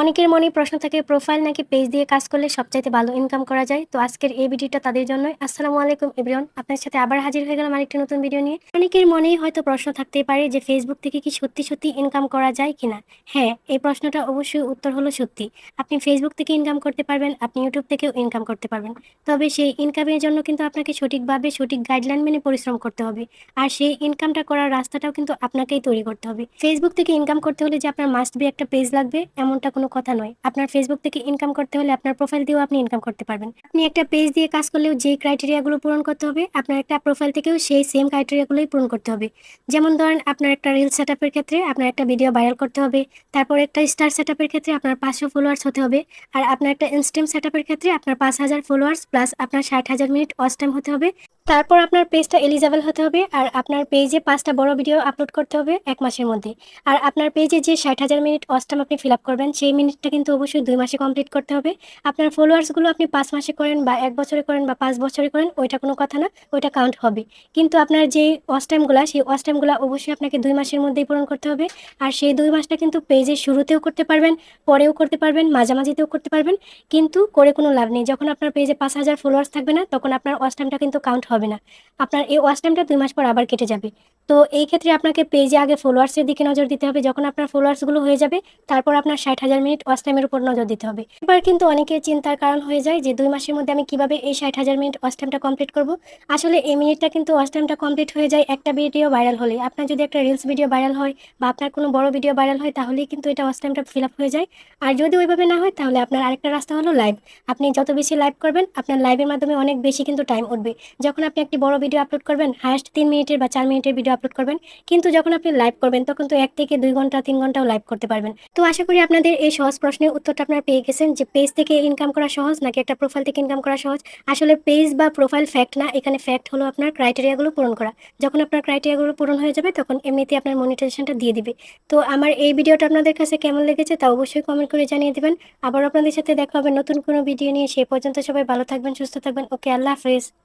অনেকের মনে প্রশ্ন থাকে প্রোফাইল নাকি পেজ দিয়ে কাজ করলে সবচাইতে ভালো ইনকাম করা যায়? তো আজকের এই ভিডিওটা তাদের জন্যই। আসসালামু আলাইকুম, এভরিওয়ান। আপনার সাথে আবার হাজির হয়ে গেলাম আরেকটি নতুন ভিডিও নিয়ে। অনেকের মনেই হয়তো প্রশ্ন থাকতেই পারে যে ফেসবুক থেকে কি সত্যি সত্যি ইনকাম করা যায় কিনা হ্যাঁ এই প্রশ্নটা অবশ্যই উত্তর হলো সত্যি। আপনি ফেসবুক থেকে ইনকাম করতে পারবেন, আপনি ইউটিউব থেকেও ইনকাম করতে পারবেন। তবে সেই ইনকামের জন্য কিন্তু আপনাকে সঠিকভাবে সঠিক গাইডলাইন মেনে পরিশ্রম করতে হবে। আর সেই ইনকামটা করার রাস্তাটাও কিন্তু আপনাকেই তৈরি করতে হবে। ফেসবুক থেকে ইনকাম করতে হলে যে আপনার মাস্ট বি একটা পেজ লাগবে, এমনটা কোনো কথা নয়। আপনার ফেসবুক থেকে ইনকাম করতে হলে আপনার প্রোফাইল দিয়েও আপনি ইনকাম করতে পারবেন। আপনি একটা পেজ দিয়ে কাজ করলেও যে ক্রাইটেরিয়াগুলো পূরণ করতে হবে, আপনার একটা প্রোফাইল থেকেও সেই সেম ক্রাইটেরিয়াগুলোই পূরণ করতে হবে। যেমন ধরেন, আপনার একটা রিল সেট ক্ষেত্রে আপনার একটা ভিডিও ভাইরাল করতে হবে, তারপর একটা স্টার সেট ক্ষেত্রে আপনার পাঁচশো ফলোয়ার্স হতে হবে, আর আপনার একটা ইনস্টেম সেট ক্ষেত্রে আপনার পাঁচ হাজার ফলোয়ার্স প্লাস আপনার ষাট হাজার মিনিট ওয়াচ টাইম হতে হবে, তারপর আপনার পেজটা এলিজেবল হতে হবে, আর আপনার পেজে পাঁচটা বড় ভিডিও আপলোড করতে হবে এক মাসের মধ্যে, আর আপনার পেজে যে ষাট হাজার মিনিট অস্টাম আপনি ফিল আপ করবেন, সেই মিনিটটা কিন্তু অবশ্যই দুই মাসে কমপ্লিট করতে হবে। আপনার ফলোয়ার্সগুলো আপনি পাঁচ মাসে করেন বা এক বছরে করেন বা পাঁচ বছরে করেন, ওইটা কোনো কথা না, ওইটা কাউন্ট হবে। কিন্তু আপনার যে অস্টাইমগুলো সেই অস্টাইমগুলো অবশ্যই আপনাকে দুই মাসের মধ্যেই পূরণ করতে হবে। আর সেই দুই মাসটা কিন্তু পেজের শুরুতেও করতে পারবেন, পরেও করতে পারবেন, মাঝামাঝিতেও করতে পারবেন, কিন্তু করে কোনো লাভ নেই। যখন আপনার পেজে পাঁচ হাজার ফলোয়ার্স থাকবে না, তখন আপনার অস্টাইমটা কিন্তু কাউন্ট হবে না। আপনার এই ওয়াচ টাইমটা দুই মাস পর আবার কেটে যাবে। তো এই ক্ষেত্রে আপনাকে পেজে আগে ফলোয়ার্সের দিকে নজর দিতে হবে। যখন আপনার ফলোয়ার্সগুলো হয়ে যাবে, তারপর আপনার ষাট হাজার মিনিট ওয়াচ টাইমের উপর নজর দিতে হবে। এবার কিন্তু অনেকের চিন্তার কারণ হয়ে যায় যে, দুই মাসের মধ্যে আমি কীভাবে এই ষাট হাজার মিনিট ওয়াচ টাইমটা কমপ্লিট করব? আসলে এই মিনিটটা কিন্তু ওয়াচ টাইমটা কমপ্লিট হয়ে যায় একটা ভিডিও ভাইরাল হলে। আপনার যদি একটা রিলস ভিডিও ভাইরাল হয় বা আপনার কোনো বড় ভিডিও ভাইরাল হয়, তাহলেই কিন্তু এটা ওয়াচ টাইমটা ফিল আপ হয়ে যায়। আর যদি ওইভাবে না হয়, তাহলে আপনার আরেকটা রাস্তা হলো লাইভ আপনি যত বেশি লাইভ করবেন, আপনার লাইভের মাধ্যমে অনেক বেশি কিন্তু টাইম উঠবে। যখন আপনি একটি বড় ভিডিও আপলোড করবেন হায়েস্ট তিন মিনিটের বা চার মিনিটের ভিডিও আপলোড করবেন। কিন্তু যখন আপনি লাইভ করবেন, তখন তো এক থেকে দুই ঘণ্টা, তিন ঘন্টাও লাইভ করতে পারবেন। তো আশা করি আপনাদের এই সহজ প্রশ্নের উত্তরটা আপনারা পেয়ে গেছেন যে পেজ থেকে ইনকাম করা সহজ নাকি একটা প্রোফাইল থেকে ইনকাম করা সহজ? আসলে পেজ বা প্রোফাইল ফ্যাক্ট না, এখানে ফ্যাক্ট হলো আপনার ক্রাইটেরিয়াগুলো পূরণ করা। যখন আপনার ক্রাইটেরিয়াগুলো পূরণ হয়ে যাবে, তখন এমনিতে আপনার মনিটাইজেশনটা দিয়ে দিবে। তো আমার এই ভিডিওটা আপনাদের কাছে কেমন লেগেছে তা অবশ্যই কমেন্ট করে জানিয়ে দেবেন। আবার আপনাদের সাথে দেখা হবে নতুন কোনো ভিডিও নিয়ে সেই পর্যন্ত সবাই ভালো থাকবেন, সুস্থ থাকবেন। ওকে, আল্লাহ হাফেজ।